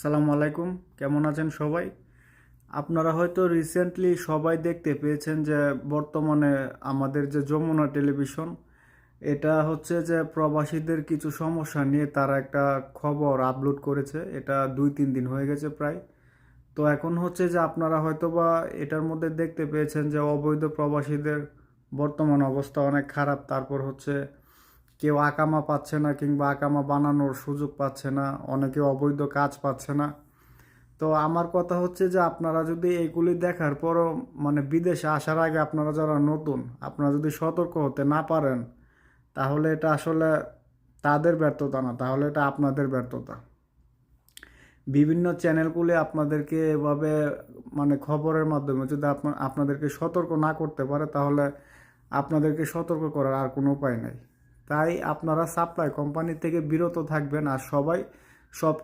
সালাম আলাইকুম। কেমন আছেন সবাই? আপনারা হয়তো রিসেন্টলি সবাই দেখতে পেয়েছেন যে বর্তমানে আমাদের যে যমুনা টেলিভিশন, এটা হচ্ছে যে প্রবাসীদের কিছু সমস্যা নিয়ে তারা একটা খবর আপলোড করেছে। এটা দুই, তিন দিন হয়ে গেছে প্রায়। তো এখন হচ্ছে যে আপনারা হয়তো বা এটার মধ্যে দেখতে পেয়েছেন যে অবৈধ প্রবাসীদের বর্তমান অবস্থা অনেক খারাপ। তারপর হচ্ছে কেউ আকামা পাচ্ছে না কিংবা আকামা বানানোর সুযোগ পাচ্ছে না, অনেকে অবৈধ কাজ পাচ্ছে না। তো আমার কথা হচ্ছে যে আপনারা যদি এইগুলি দেখার পরও মানে বিদেশে আসার আগে আপনারা যারা নতুন, আপনারা যদি সতর্ক হতে না পারেন, তাহলে এটা আসলে তাদের ব্যর্থতা না, তাহলে এটা আপনাদের ব্যর্থতা। বিভিন্ন চ্যানেলগুলি আপনাদেরকে এভাবে মানে খবরের মাধ্যমে যদি আপনাদেরকে সতর্ক না করতে পারে, তাহলে আপনাদেরকে সতর্ক করার আর কোনো উপায় নেই। তাই আপনারা সাপ্লাই কোম্পানি থেকে বিরত থাকবেন আর সবাই সব